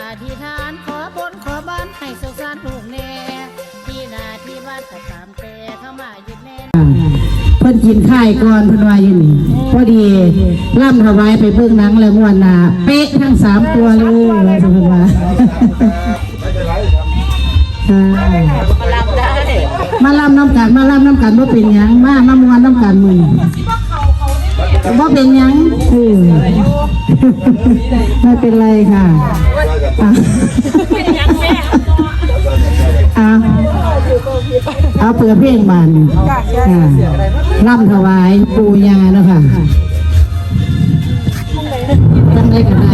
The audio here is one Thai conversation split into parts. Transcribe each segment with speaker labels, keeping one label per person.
Speaker 1: อธิษฐานขอบนขอบ้านให้สุขสันต์ลูกแน่ที่นาที่บ้านก็ตามแต่เข้ามายึดแน่
Speaker 2: เพิ่นกินไข้ายก่อนเพิ่นว่าอยู่นี่พอดีล่ำถวายไปเบิ่งหนังแล้วม่วนหนาเป๊ะทั้งสามตัวเลยว่าสิเพิ่นว่าค่ะมาล่ำน้ำกันมาล่ำน้ำกันว่าเป็นหยังมามามวนน้ำกันมึง ว่าเป็นหยังเออไม่เป็นไรค่ะอะอะเอาเปิดเพลงบานค่ะล่ำถวายปูยาเนาะค่ะจำได้ก็ได้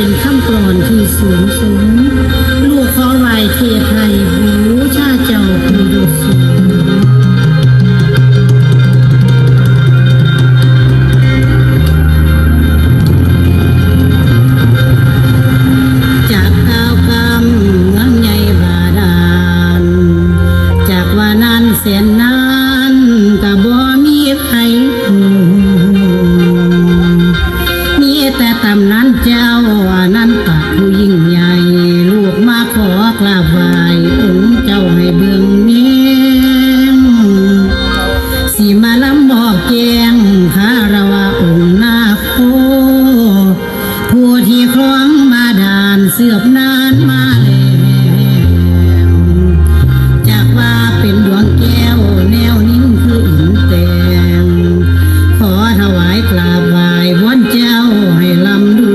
Speaker 1: เป็นคำกรอนที่สูงสูง เสือบนานมาแล้วจากว่าเป็นดวงแก้วแนวนิ่งคืออินแตงขอถวายกราบไหว้วอนเจ้าให้ลำดู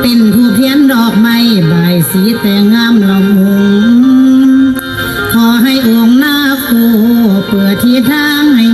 Speaker 1: เป็นผู้เพียนดอกไม้ใบสีแต่งงามละมุงขอให้องค์นาโคเปิดที่ทางให้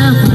Speaker 1: สี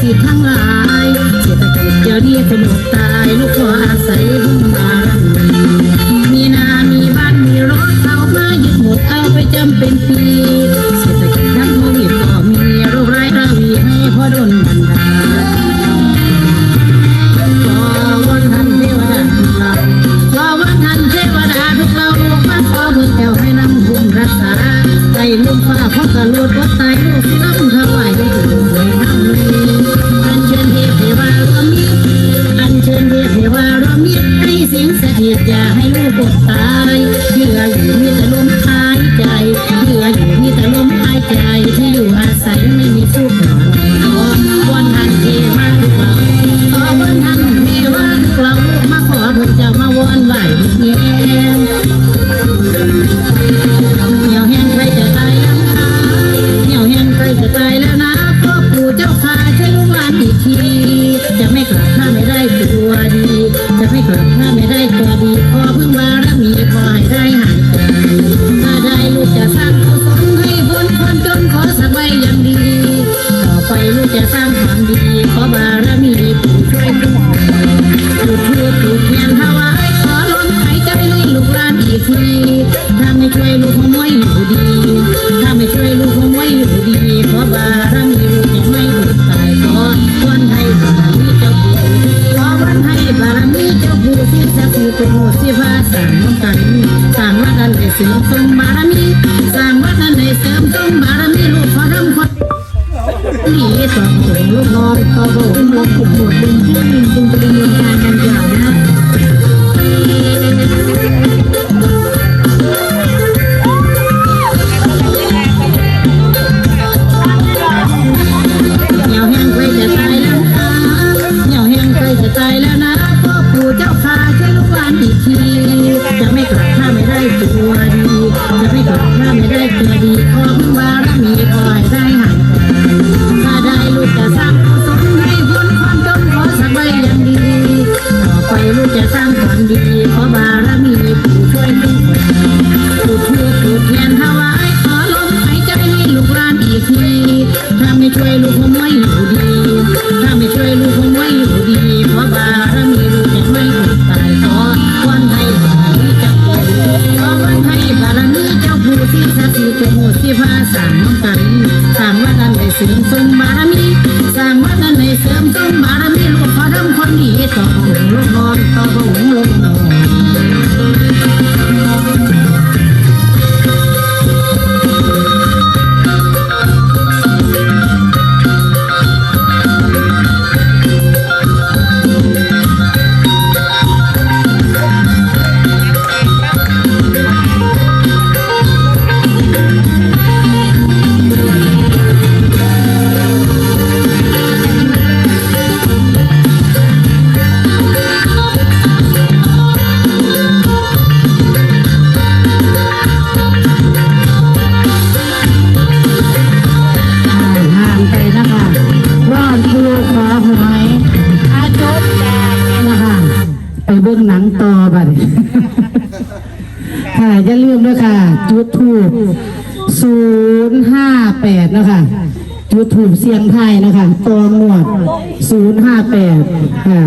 Speaker 1: สิทธิ์ทั้งหลาย
Speaker 2: เศ
Speaker 1: รษฐกิจเดี๋ยวนี้เป็นดตายลูกขออาศัยบุงบานมีนามีบ้านมีรถเอามายึดหมดเอาไปจำเป็นปีเศรษฐกิจทั้โควิก็มีโรครายราวีให้พ่อโดนบันดาลขวันทันเทวดาทุกเราขวันทันเทวดาทุกเรามาขอมือแก้วให้นำบุญรักษาใจลุงฟ้าพ่อกระโดดวัดไต 乾坤ามกันสามว่ากันได้สิ่งสมมา ค่ะ อย่าลืมด้วยค่ะยูทูบ
Speaker 2: ศูนย์ห้าแปดนะคะยูทูบเสียงไทยนะคะตองหนวดศูนย์ห้าแปดค่ะ